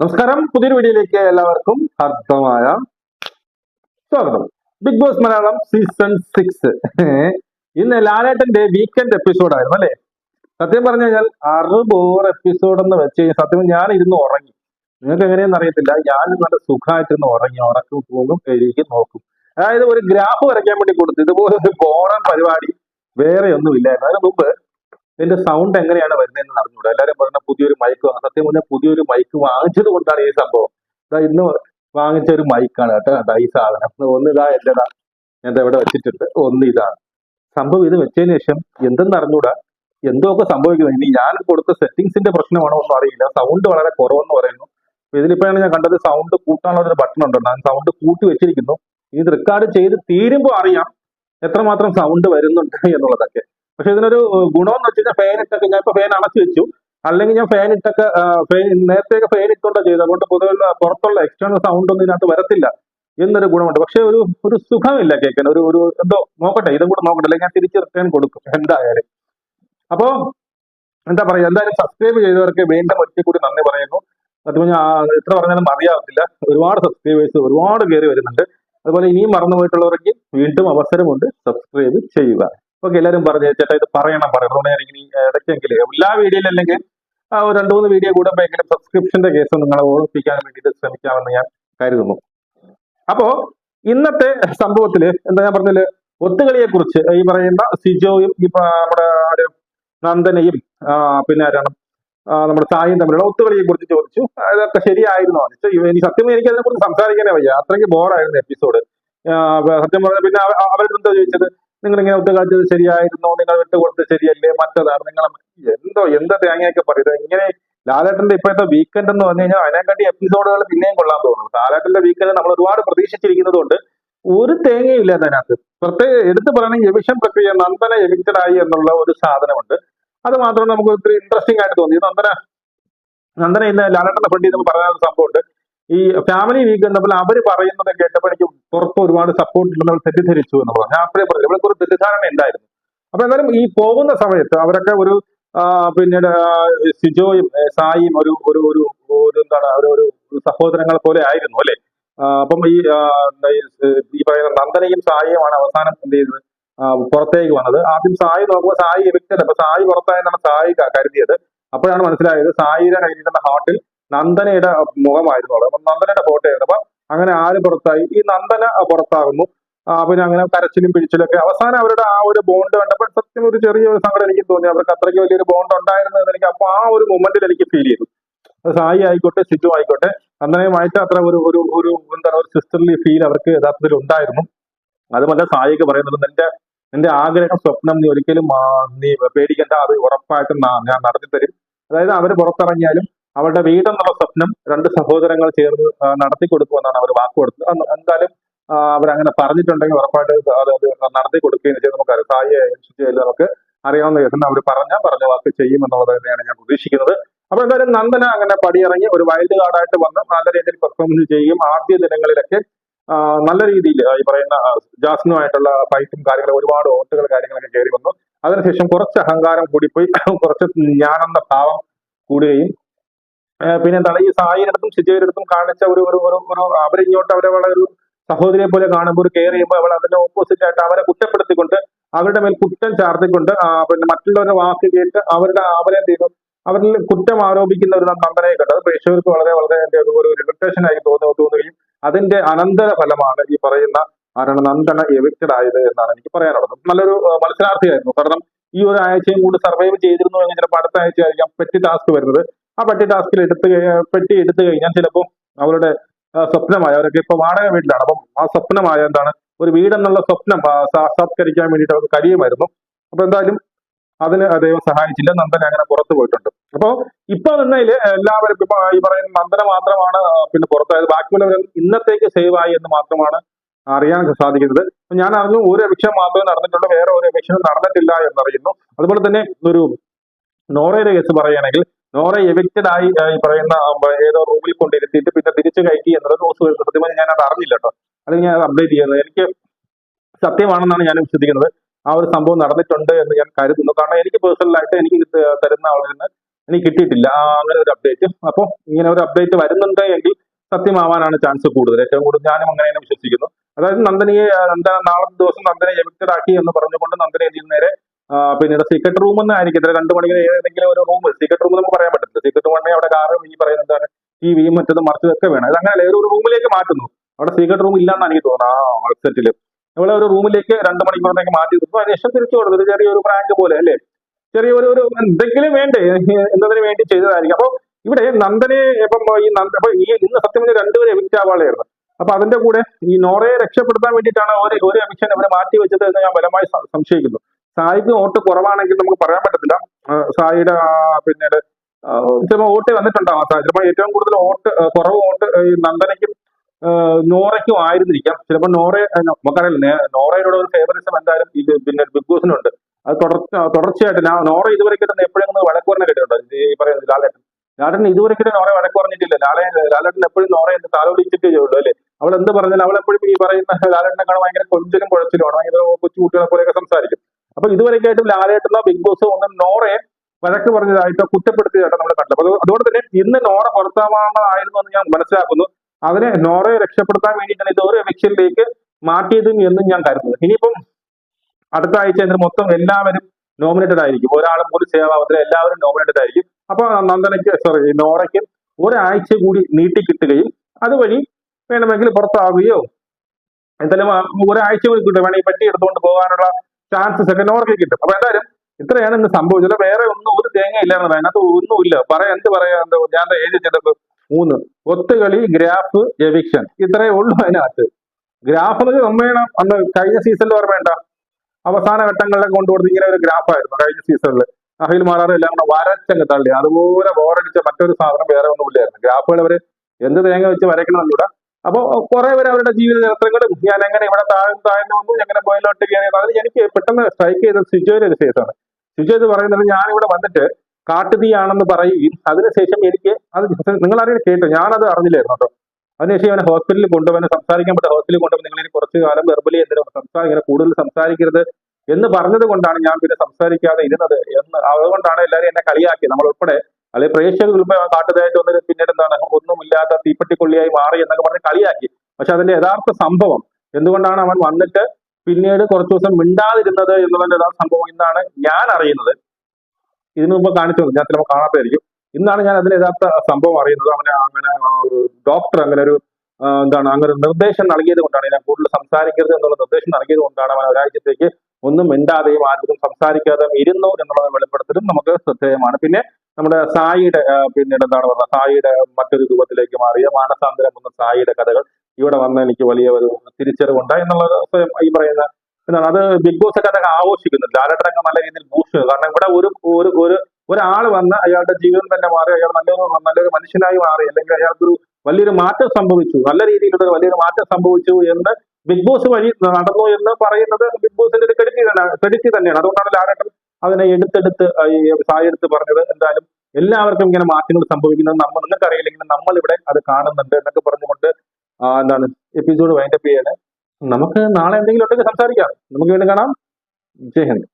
നമസ്കാരം. പുതിയൊരു വീഡിയോയിലേക്ക് എല്ലാവർക്കും അർത്ഥമായ സ്വാഗതം. Big Boss Malayalam season six ഇന്ന് ലാലേട്ടന്റെ വീക്കെൻഡ് എപ്പിസോഡ് ആയിരുന്നു അല്ലെ? സത്യം പറഞ്ഞു കഴിഞ്ഞാൽ അറുപൂർ എപ്പിസോഡ് എന്ന് വെച്ച് കഴിഞ്ഞാൽ സത്യം ഞാൻ ഇരുന്ന് ഉറങ്ങി. നിങ്ങൾക്ക് എങ്ങനെയെന്ന് അറിയത്തില്ല. ഞാൻ നല്ല സുഖമായിട്ടിരുന്ന് ഉറങ്ങി. ഉറക്കും പോകും എഴുതി നോക്കും. അതായത് ഒരു ഗ്രാഫ് വരയ്ക്കാൻ വേണ്ടി കൊടുത്തു. ഇതുപോലെ ഒരു ബോറൻ പരിപാടി വേറെ ഒന്നും ഇല്ലായിരുന്നു അതിന് മുമ്പ് ഇതിന്റെ സൗണ്ട് എങ്ങനെയാണ് വരുന്നതെന്ന് അറിഞ്ഞൂടാ. എല്ലാവരും പറഞ്ഞ പുതിയൊരു മൈക്ക് സത്യം പറഞ്ഞാൽ പുതിയൊരു മൈക്ക് വാങ്ങിച്ചത് കൊണ്ടാണ് ഈ സംഭവം. ഇതാ ഇന്ന് വാങ്ങിച്ച ഒരു മൈക്കാണ് കേട്ടോ. ദാ ഈ സാധനം. ഒന്ന് ഇതാ എന്റേതാ ഞാൻ ഇവിടെ വെച്ചിട്ടുണ്ട്. ഒന്ന് ഇതാണ് സംഭവം ഇത് വെച്ചതിന് ശേഷം എന്തെന്ന് അറിഞ്ഞൂടാ? എന്തോ ഒക്കെ സംഭവിക്കുന്നത് ഇനി ഞാൻ കൊടുത്ത സെറ്റിംഗ്സിന്റെ പ്രശ്നമാണോ ഒന്നും അറിയില്ല. സൗണ്ട് വളരെ കുറവെന്ന് പറയുന്നു. ഇതിലിപ്പോഴാണ് ഞാൻ കണ്ടത് സൗണ്ട് കൂട്ടാനുള്ള ഒരു ബട്ടൺ ഉണ്ട്. ഞാൻ സൗണ്ട് കൂട്ടി വെച്ചിരിക്കുന്നു. ഇത് റെക്കോർഡ് ചെയ്ത് തീരുമ്പോൾ അറിയാം എത്രമാത്രം സൗണ്ട് വരുന്നുണ്ട് എന്നുള്ളതൊക്കെ. പക്ഷെ ഇതിനൊരു ഗുണമെന്ന് വെച്ച് ഫാൻ ഇട്ടൊക്കെ ഞാൻ ഇപ്പൊ ഫാൻ അടച്ചു വെച്ചു. അല്ലെങ്കിൽ ഞാൻ ഫാൻ ഇട്ടൊക്കെ നേരത്തെയൊക്കെ ഫാൻ ഇട്ടുകൊണ്ടാ ചെയ്തത്. അതുകൊണ്ട് പൊതുവെ പുറത്തുള്ള എക്സ്റ്റേണൽ സൗണ്ട് ഒന്നും ഇതിനകത്ത് വരത്തില്ല എന്നൊരു ഗുണമുണ്ട്. പക്ഷെ ഒരു ഒരു സുഖമില്ല കേൾക്കാൻ. ഒരു ഒരു എന്തോ നോക്കട്ടെ ഇതും കൂടെ നോക്കട്ടെ. അല്ലെങ്കിൽ ഞാൻ തിരിച്ച് റിട്ടേൺ കൊടുക്കും എന്തായാലും. അപ്പോ എന്താ പറയാ എന്തായാലും സബ്സ്ക്രൈബ് ചെയ്തവർക്ക് വീണ്ടും ഒരിക്കൽ കൂടി നന്ദി പറയുന്നു. അത് ഞാൻ എത്ര പറഞ്ഞാലും മതിയാവത്തില്ല ഒരുപാട് സബ്സ്ക്രൈബേഴ്സ് ഒരുപാട് കയറി വരുന്നുണ്ട്. അതുപോലെ ഇനിയും മറന്നു പോയിട്ടുള്ളവർക്ക് വീണ്ടും അവസരമുണ്ട്. സബ്സ്ക്രൈബ് ചെയ്യുക. ഓക്കെ എല്ലാവരും പറഞ്ഞു ചേട്ടാ ഇത് പറയണം പറയണം. ഞാൻ ഇനി ഇടയ്ക്കെങ്കിൽ എല്ലാ വീഡിയോയിലും അല്ലെങ്കിൽ ഒരു രണ്ട് മൂന്ന് വീഡിയോ കൂടെ എങ്കിലും സബ്സ്ക്രിപ്ഷന്റെ കേസ് നിങ്ങളെ ഓർമ്മിപ്പിക്കാൻ വേണ്ടിയിട്ട് ശ്രമിക്കാമെന്ന് ഞാൻ കരുതുന്നു. അപ്പോ ഇന്നത്തെ സംഭവത്തിൽ എന്താ ഞാൻ പറഞ്ഞതിൽ ഒത്തുകളിയെ കുറിച്ച് ഈ പറയുന്ന സിജോയും ഈ നമ്മുടെ നന്ദനയും പിന്നെ ആരാണ്? നമ്മുടെ സായും തമ്മിലുള്ള ഒത്തുകളിയെ കുറിച്ച് ചോദിച്ചു. അതൊക്കെ ശരിയായിരുന്നു? ഇനി സത്യം എനിക്ക് അതിനെ കുറിച്ച് സംസാരിക്കാനേ വയ്യ. അത്രയ്ക്ക് ബോറായിരുന്നു എപ്പിസോഡ് സത്യം പറഞ്ഞ പിന്നെ അവരെന്താ ചോദിച്ചത്? നിങ്ങൾ ഇങ്ങനെ ഒത്തു കളിച്ചത് ശരിയായിരുന്നോ? നിങ്ങൾ വിട്ടു കൊടുത്തത് ശരിയല്ലേ? മറ്റതാണ്? നിങ്ങൾ എന്തോ എന്താ തേങ്ങയൊക്കെ പറയുന്നത് ഇങ്ങനെ ലാലേട്ടന്റെ ഇപ്പോഴത്തെ വീക്കെൻഡ് എന്ന് പറഞ്ഞു കഴിഞ്ഞാൽ അതിനെക്കാട്ടി എപ്പിസോഡുകൾ പിന്നെയും കൊള്ളാൻ തോന്നുന്നു. ലാലേട്ടന്റെ വീക്കെൻഡ് നമ്മൾ ഒരുപാട് പ്രതീക്ഷിച്ചിരിക്കുന്നതുകൊണ്ട് ഒരു തേങ്ങയും ഇല്ല അതിനകത്ത്. പ്രത്യേക എടുത്തു പറയണെങ്കിൽ എവിഷൻ പ്രക്രിയ നന്ദന എവിക്റ്റഡ് ആയി എന്നുള്ള ഒരു സാധനമുണ്ട്. അത് മാത്രമേ നമുക്ക് ഒത്തിരി ഇൻട്രസ്റ്റിംഗ് ആയിട്ട് തോന്നി. നന്ദന നന്ദന ഇന്ന് ലാലേട്ടന്റെ ഫ്രണ്ട് നമുക്ക് പറയുന്ന സംഭവമുണ്ട്. ഈ ഫാമിലി വീക്ക് എന്നപ്പോൾ അവർ പറയുന്നത് കേട്ടപ്പോൾ എനിക്ക് പുറത്ത് ഒരുപാട് സപ്പോർട്ട് ഉണ്ടെന്ന് തെറ്റിദ്ധരിച്ചു എന്ന് പറഞ്ഞു. ഞാൻ അപ്പോഴേ പറഞ്ഞു. ഇവിടെ ഒരു തെറ്റിദ്ധാരണ ഉണ്ടായിരുന്നു അപ്പൊ എന്തായാലും ഈ പോകുന്ന സമയത്ത് അവരൊക്കെ ഒരു പിന്നീട് സിജോയും സായിയും ഒരു ഒരു ഒരു എന്താണ് ഒരു ഒരു സഹോദരങ്ങൾ പോലെ ആയിരുന്നു അല്ലെ? അപ്പം ഈ ഈ പറയുന്ന നന്ദനയും സായിയുമാണ് അവസാനം എന്ത് ചെയ്തത്? പുറത്തേക്ക് വന്നത്. ആദ്യം സായി നോക്കുമ്പോൾ സായി എവിക്റ്റഡ് അപ്പൊ സായി പുറത്തായെന്നാണ് സായി കരുതിയത്. അപ്പോഴാണ് മനസ്സിലായത് സായിയുടെ കയ്യിലിരുന്ന ഹാർട്ടിൽ നന്ദനയുടെ മുഖമായിരുന്നു അവിടെ. അപ്പൊ നന്ദനയുടെ ഫോട്ടോ ആയിരുന്നു. അപ്പൊ അങ്ങനെ ആര് പുറത്തായി? ഈ നന്ദന പുറത്താകുന്നു. പിന്നെ അങ്ങനെ കരച്ചിലും പിടിച്ചിലും ഒക്കെ അവസാനം അവരുടെ ആ ഒരു ബോണ്ട് കണ്ടപ്പോൾ സത്യം ഒരു ചെറിയ ഒരു സങ്കടം എനിക്ക് തോന്നി. അവർക്ക് അത്രയ്ക്ക് വലിയൊരു ബോണ്ട് ഉണ്ടായിരുന്നു എന്ന് എനിക്ക് അപ്പൊ ആ ഒരു മൊമെന്റിൽ എനിക്ക് ഫീൽ ചെയ്തു. സായി ആയിക്കോട്ടെ സിജു ആയിക്കോട്ടെ നന്ദനയുമായിട്ട് അത്ര ഒരു ഒരു ഒരു എന്താണ് ഒരു സിസ്റ്റർലി ഫീൽ അവർക്ക് യഥാർത്ഥത്തിൽ ഉണ്ടായിരുന്നു. അതുമല്ല സായിക്ക് പറയുന്നത് നിന്റെ നിന്റെ ആഗ്രഹം സ്വപ്നം നീ ഒരിക്കലും നീ പേടിക്കേണ്ട അത് ഉറപ്പായിട്ടും ഞാൻ നടത്തി തരും അതായത് അവർ പുറത്തിറങ്ങിയാലും അവരുടെ വീടെന്നുള്ള സ്വപ്നം രണ്ട് സഹോദരങ്ങൾ ചേർന്ന് നടത്തി കൊടുക്കുമെന്നാണ് അവർ വാക്ക് കൊടുത്തത് എന്തായാലും അവരങ്ങനെ പറഞ്ഞിട്ടുണ്ടെങ്കിൽ ഉറപ്പായിട്ട് അത് നടത്തി കൊടുക്കുകയും ചെയ്ത് നമുക്കറിയാം സായി ഇൻസ്റ്റിറ്റ്യൂട്ടിൽ നമുക്ക് അറിയാവുന്ന കേസ് അവർ പറഞ്ഞ പറഞ്ഞ വാക്ക് ചെയ്യുമെന്നുള്ളത് തന്നെയാണ് ഞാൻ പ്രതീക്ഷിക്കുന്നത്. അപ്പൊ എന്തായാലും നന്ദന അങ്ങനെ പടിയിറങ്ങി ഒരു വൈൽഡ് കാർഡായിട്ട് വന്ന് നല്ല രീതിയിൽ പെർഫോമൻസ് ചെയ്യും ആദ്യ ദിനങ്ങളിലൊക്കെ നല്ല രീതിയിൽ ഈ പറയുന്ന ജാസ്നുമായിട്ടുള്ള ഫൈറ്റും കാര്യങ്ങളും ഒരുപാട് ഓട്ടുകൾ കാര്യങ്ങളൊക്കെ കയറി വന്നു. അതിനുശേഷം കുറച്ച് അഹങ്കാരം കൂടിപ്പോയി. കുറച്ച് ഞാനെന്ന ഭാവം കൂടുകയും ആ, പിന്നെ എന്താണ് ഈ സായിയുടെ അടുത്തും കാണിച്ച ഒരു ഒരു ഒരു അവരിങ്ങോട്ട് അവരെ വളരെ ഒരു സഹോദരിയെ പോലെ കാണുമ്പോൾ ഒരു കെയർ ചെയ്യുമ്പോൾ അവൾ അതിന്റെ ഓപ്പോസിറ്റ് ആയിട്ട് അവരെ കുറ്റപ്പെടുത്തിക്കൊണ്ട് അവരുടെ മേൽ കുറ്റം ചാർത്തിക്കൊണ്ട് പിന്നെ മറ്റുള്ളവരെ വാക്ക് കേട്ട് അവരുടെ അവരെ എന്ത് ചെയ്തു? അവരിൽ കുറ്റം ആരോപിക്കുന്ന ഒരു നമ്പനെ കണ്ടു. അത് പ്രേക്ഷകർക്ക് വളരെ വളരെ എന്റെ ഒരു ഒരു ഇറിറ്റേഷൻ ആയി തോന്നുന്നു തോന്നുകയും അതിന്റെ അനന്തര ഫലമാണ് ഈ പറയുന്ന ആരാണ് നന്ദന എവിക്റ്റഡ് ആയത് എന്നാണ് എനിക്ക് പറയാനുള്ളത്. നല്ലൊരു മത്സരാർത്ഥിയായിരുന്നു. കാരണം ഈ ഒരു ആഴ്ചയും കൂടി സർവൈവ് ചെയ്തിരുന്നു എങ്കിൽ ചിലപ്പോൾ അടുത്ത ആഴ്ച ആയിരിക്കാം പെറ്റി ടാസ്ക് വരുന്നത്. ആ പെട്ടി ടാസ്കിൽ എടുത്ത് പെട്ടി എടുത്തു കഴിഞ്ഞാൽ ചിലപ്പോൾ അവരുടെ സ്വപ്നമായ അവരൊക്കെ ഇപ്പൊ വാടക വീട്ടിലാണ്. അപ്പം ആ സ്വപ്നമായ എന്താണ്? ഒരു വീടെന്നുള്ള സ്വപ്നം സാക്ഷാത്കരിക്കാൻ വേണ്ടിയിട്ട് അവർക്ക് കഴിയുമായിരുന്നു. അപ്പൊ എന്തായാലും അതിന് ദൈവം സഹായിച്ചില്ല. നന്ദൻ അങ്ങനെ പുറത്തു പോയിട്ടുണ്ട്. അപ്പോ ഇപ്പൊ നിന്നതിൽ എല്ലാവരും ഇപ്പൊ ഈ പറയുന്ന നന്ദന മാത്രമാണ് പിന്നെ പുറത്തായത്. ബാക്കിയുള്ളവർ ഇന്നത്തേക്ക് സേവ് ആയി എന്ന് മാത്രമാണ് അറിയാൻ സാധിക്കുന്നത്. ഞാൻ അറിഞ്ഞു ഒരു എവിക്ഷൻ മാത്രമേ നടന്നിട്ടുള്ളൂ. വേറെ ഒരു എവിക്ഷനും നടന്നിട്ടില്ല എന്നറിയുന്നു. അതുപോലെ തന്നെ ഒരു നോറയുടെ കേസ് പറയുകയാണെങ്കിൽ നോറ എവിക്റ്റഡ് ആയി ഈ പറയുന്ന ഏതോ റൂമിൽ കൊണ്ടിരുത്തിയിട്ട് പിന്നെ തിരിച്ചു കയറ്റി എന്നുള്ള ന്യൂസ് സത്യമായി ഞാൻ അത് അറിഞ്ഞില്ല കേട്ടോ. അല്ലെങ്കിൽ ഞാൻ അത് അപ്ഡേറ്റ് ചെയ്യുന്നത്. എനിക്ക് സത്യമാണെന്നാണ് ഞാൻ വിശ്വസിക്കുന്നത്. ആ ഒരു സംഭവം നടന്നിട്ടുണ്ട് എന്ന് ഞാൻ കരുതുന്നു. കാരണം എനിക്ക് പേഴ്സണലായിട്ട് എനിക്ക് തരുന്ന ആളിൽ നിന്ന് എനിക്ക് കിട്ടിയിട്ടില്ല. അങ്ങനെ ഒരു അപ്ഡേറ്റ് അപ്പോൾ ഇങ്ങനെ ഒരു അപ്ഡേറ്റ് വരുന്നുണ്ട് എങ്കിൽ സത്യമാവാനാണ് ചാൻസ് കൂടുതൽ. ഏറ്റവും കൂടുതൽ ഞാനും അങ്ങനെ വിശ്വസിക്കുന്നു. അതായത് നന്ദനിയെ നന്ദന നാളെ ദിവസം നന്ദനെ എവിക്റ്റഡ് ആക്കി എന്ന് പറഞ്ഞുകൊണ്ട് നന്ദനെ നേരെ പിന്നീട് സീക്രട്ട് റൂം എന്ന് ആയിരിക്കും രണ്ടു മണിക്ക് ഏതെങ്കിലും ഒരു റൂം സീക്രട്ട് റൂം നമുക്ക് പറയാൻ പറ്റില്ല സീക്രട്ട് റൂം അവിടെ കാറും ഈ പറയുന്ന എന്താണ് ടി വിയും മറ്റതും ഒക്കെ വേണം. അത് അങ്ങനെ ഒരു റൂമിലേക്ക് മാറ്റുന്നു. അവിടെ സീക്രട്ട് റൂം ഇല്ലാന്നാണ് എനിക്ക് തോന്നുന്നത്. ആ ഹെഡ്സെറ്റിൽ നമ്മളെ ഒരു റൂമിലേക്ക് രണ്ട് മണിക്കൂറിലേക്ക് മാറ്റി നിർത്തുന്നു അതിനുശേഷം തിരിച്ചു കൊടുക്കും ഒരു ചെറിയൊരു പ്രാങ്ക് പോലെ അല്ലേ? ചെറിയൊരു ഒരു എന്തെങ്കിലും വേണ്ടേ? എന്നതിന് വേണ്ടി ചെയ്തതായിരിക്കും. അപ്പൊ ഇവിടെ നന്ദനെ ഇപ്പം ഈ നന്ദ അപ്പൊ ഈ ഇന്ന് സത്യം പറഞ്ഞ രണ്ടുപേരും എവിക്റ്റ് അപ്പൊ അതിന്റെ കൂടെ ഈ നോറയെ രക്ഷപ്പെടുത്താൻ വേണ്ടിയിട്ടാണ് ഒരു ഒരു എവിക്ഷൻ ഇവരെ മാറ്റി വെച്ചത് എന്ന് ഞാൻ ബലമായി സംശയിക്കുന്നു. സായിക്ക് വോട്ട് കുറവാണെങ്കിൽ നമുക്ക് പറയാൻ പറ്റത്തില്ല. സായിയുടെ ആ, പിന്നീട് ചിലപ്പോൾ വോട്ട് വന്നിട്ടുണ്ടാവാം. സാ- ചിലപ്പോൾ ഏറ്റവും കൂടുതൽ വോട്ട് ആ, കുറവ് വോട്ട് നന്ദനയ്ക്കും ആ, നോറയ്ക്കും ആയിരുന്നിരിക്കാം. ചിലപ്പോൾ നോറ ആ, നമുക്കറിയില്ല. നേ- നോറയുടെ ഒരു ഫേവറിസം എന്തായാലും ഇത് പിന്നെ ബിഗ് ബോസിനുണ്ട് അത് തുടർച്ച തുടർച്ചയായിട്ട് നോറ ഇതുവരെ കിട്ടുന്ന എപ്പോഴും വഴക്ക് പറഞ്ഞ കേട്ടിട്ടുണ്ട്? ഈ പറയുന്നത് ലാലേട്ടൻ. ലാലേട്ടൻ ഇതുവരെ കിട്ടുന്ന നോറ വഴക്ക് പറഞ്ഞിട്ടില്ല. ലാലേ ലാലേട്ടൻ എപ്പോഴും നോറ എന്ന് താലോലിച്ചിട്ടേ ചെയ്യുള്ളൂ അല്ലേ? അവൾ എന്ത് പറഞ്ഞാലും അവൾ എപ്പോഴും ഈ പറയുന്ന ലാലേട്ടനെ കാണാൻ ഭയങ്കര കൊഞ്ചലും കുഴച്ചിലുമാണ് ഭയങ്കര കൊച്ചു കുട്ടികളെ പോലെയൊക്കെ സംസാരിക്കും. അപ്പൊ ഇതുവരെയൊക്കെയായിട്ടും ലാലേട്ടുള്ള ബിഗ് ബോസ് ഒന്നും നോറയെ വഴക്ക് പറഞ്ഞതായിട്ടോ കുറ്റപ്പെടുത്തിയതായിട്ടോ നമ്മൾ കണ്ടത് അപ്പൊ അതുകൊണ്ട് തന്നെ ഇന്ന് നോറ പുറത്താവാണതായിരുന്നു എന്ന് ഞാൻ മനസ്സിലാക്കുന്നു. അതിനെ നോറയെ രക്ഷപ്പെടുത്താൻ വേണ്ടിയിട്ടാണ് ഇത് ഒരു എലക്ഷനിലേക്ക് മാറ്റിയതും എന്നും ഞാൻ കരുതുന്നത് ഇനിയിപ്പം അടുത്ത ആഴ്ച ഇതിന് മൊത്തം എല്ലാവരും നോമിനേറ്റഡ് ആയിരിക്കും. ഒരാളും പോലും സേവാവത്തില്ല എല്ലാവരും നോമിനേറ്റഡ് ആയിരിക്കും. അപ്പൊ നന്ദനയ്ക്ക് സോറി നോറയ്ക്ക് ഒരാഴ്ച കൂടി നീട്ടി കിട്ടുകയും അതുവഴി വേണമെങ്കിൽ പുറത്താവുകയോ. എന്തായാലും ഒരാഴ്ച കൂടി കിട്ടും. വേണമെങ്കിൽ പറ്റി എടുത്തുകൊണ്ട് പോകാനുള്ള ചാൻസസ് ഒക്കെ നോറയ്ക്ക് കിട്ടും. അപ്പൊ എന്തായാലും ഇത്രയാണ് ഇന്ന് സംഭവിച്ചത് വേറെ ഒന്നും ഒരു തേങ്ങ ഇല്ലായിരുന്നു അതിനകത്ത് ഒന്നുമില്ല. പറയാ എന്ത് പറയാ? ഞാൻ എഴുതി ചെയ്തപ്പോ മൂന്ന്. ഒത്തുകളി ഗ്രാഫ് എവിക്ഷൻ ഇത്രയേ ഉള്ളൂ അതിനകത്ത്. ഗ്രാഫ് എന്ന് നമ്മേണം അന്ന് കഴിഞ്ഞ സീസണിൽ ഓർമ്മ അവസാന ഘട്ടങ്ങളിലൊക്കെ കൊണ്ടുകൊടുത്ത് ഇങ്ങനെ ഒരു ഗ്രാഫായിരുന്നു കഴിഞ്ഞ സീസണിൽ അഹിൽ മാറാറ് എല്ലാം കൂടെ വരച്ചങ്ങ് തള്ളി. അതുപോലെ ബോറടിച്ച മറ്റൊരു സാധനം വേറെ ഒന്നുമില്ലായിരുന്നു. ഗ്രാഫുകൾ അവർ എന്ത് തേങ്ങ വെച്ച് വരയ്ക്കണമെന്നില്ല അപ്പോൾ കുറെ പേര് അവരുടെ ജീവിത ചരിത്രങ്ങളും ഞാൻ എങ്ങനെ ഇവിടെ താഴ്ന്നു താഴ്ന്നു വന്നു എങ്ങനെ പോയിലോട്ട് കയറി എനിക്ക് പെട്ടെന്ന് സ്ട്രൈക്ക് ചെയ്ത സിജോയുടെ ഒരു കേസാണ് സിജോ ഇത് പറയുന്നത് ഞാൻ ഇവിടെ വന്നിട്ട് കാട്ടുതീയാണെന്ന് പറയുകയും അതിനുശേഷം എനിക്ക് അത് നിങ്ങൾ അറിയാൻ കേട്ടോ? ഞാനത് അറിഞ്ഞില്ലായിരുന്നു കേട്ടോ. അതിനുശേഷം അവനെ ഹോസ്പിറ്റലിൽ കൊണ്ടുപോകാൻ സംസാരിക്കാൻ പറ്റും. ഹോസ്പിറ്റലിൽ കൊണ്ടുപോയി നിങ്ങൾ കുറച്ച് കാലം വെർബലി എന്തിനും സംസാരിക്കുന്നത് കൂടുതൽ സംസാരിക്കരുത് എന്ന് പറഞ്ഞത് കൊണ്ടാണ് ഞാൻ പിന്നെ സംസാരിക്കാതെ ഇരുന്നത് എന്ന്. അതുകൊണ്ടാണ് എല്ലാവരും എന്നെ കളിയാക്കി നമ്മൾ ഉൾപ്പെടെ അല്ലെങ്കിൽ പ്രേക്ഷകർ ഉൾപ്പെടെ കാട്ടുതായിട്ട് വന്നത് പിന്നീട് എന്താണ്? ഒന്നുമില്ലാത്ത തീപ്പെട്ടിക്കൊള്ളിയായി മാറി എന്നൊക്കെ പറഞ്ഞ് കളിയാക്കി. പക്ഷെ അതിന്റെ യഥാർത്ഥ സംഭവം എന്തുകൊണ്ടാണ് അവൻ വന്നിട്ട് പിന്നീട് കുറച്ചു ദിവസം മിണ്ടാതിരുന്നത് എന്നുള്ളതിന്റെ യഥാർത്ഥ സംഭവം ഇന്നാണ് ഞാൻ അറിയുന്നത്. ഇതിനു മുമ്പ് കാണിച്ചു ഞാൻ ചിലപ്പോൾ കാണാത്തായിരിക്കും. ഇന്നാണ് ഞാൻ അതിന്റെ യഥാർത്ഥ സംഭവം അറിയുന്നത്. അവനെ അങ്ങനെ ഡോക്ടർ അങ്ങനെ ഒരു എന്താണ് അങ്ങനെ നിർദ്ദേശം നൽകിയത് കൊണ്ടാണ്. ഞാൻ കൂടുതൽ സംസാരിക്കരുത് എന്നുള്ള നിർദ്ദേശം നൽകിയത് കൊണ്ടാണ് അവൻ ഒരാഴ്ചത്തേക്ക് ഒന്നും മിണ്ടാതെയും ആർക്കും സംസാരിക്കാതെയും ഇരുന്നു എന്നുള്ളത് വെളിപ്പെടുത്തലും നമുക്ക് ശ്രദ്ധേയമാണ്. പിന്നെ നമ്മുടെ സായിയുടെ പിന്നീട് എന്താണ് പറയുക സായിയുടെ മറ്റൊരു രൂപത്തിലേക്ക് മാറിയ മാനസാന്തരം എന്ന സായിയുടെ കഥകൾ ഇവിടെ വന്ന് എനിക്ക് വലിയ ഒരു തിരിച്ചറിവുണ്ടായി എന്നുള്ളത് സ്വയം ഈ പറയുന്ന എന്താണ് അത് ബിഗ് ബോസ് ഒക്കെ അതൊക്കെ ആഘോഷിക്കുന്നുണ്ട്. ലാലട്ടനൊക്കെ നല്ല രീതിയിൽ ബൂസ്റ്റ് കാരണം ഇവിടെ ഒരു ഒരു ഒരു ഒരാൾ വന്ന് അയാളുടെ ജീവിതം തന്നെ മാറി അയാൾ നല്ലൊരു നല്ലൊരു മനുഷ്യനായി മാറി അല്ലെങ്കിൽ അയാൾക്കൊരു വലിയൊരു മാറ്റം സംഭവിച്ചു. നല്ല രീതിയിലുള്ള വലിയൊരു മാറ്റം സംഭവിച്ചു എന്ന് ബിഗ് ബോസ് വഴി നടന്നു എന്ന് പറയുന്നത് ബിഗ് ബോസിന്റെ ഒരു ക്രെഡിറ്റ് തന്നെ ക്രെഡിറ്റ് തന്നെയാണ്. അതുകൊണ്ടാണ് ലാലേട്ടൻ അതിനെ എടുത്തെടുത്ത് സായെടുത്ത് പറഞ്ഞത് എന്തായാലും എല്ലാവർക്കും ഇങ്ങനെ മാറ്റങ്ങൾ സംഭവിക്കുന്നത് നമ്മൾ നിങ്ങൾക്ക് അറിയില്ലെങ്കിൽ നമ്മൾ ഇവിടെ അത് കാണുന്നുണ്ട് എന്നൊക്കെ പറഞ്ഞുകൊണ്ട് എന്താണ് എപ്പിസോഡ് വൈൻഡപ്പ് ചെയ്യാണ്. നമുക്ക് നാളെ എന്തെങ്കിലും ഉണ്ടെങ്കിൽ സംസാരിക്കാം. നമുക്ക് വീണ്ടും കാണാം. ജയ് ഹിന്ദ്.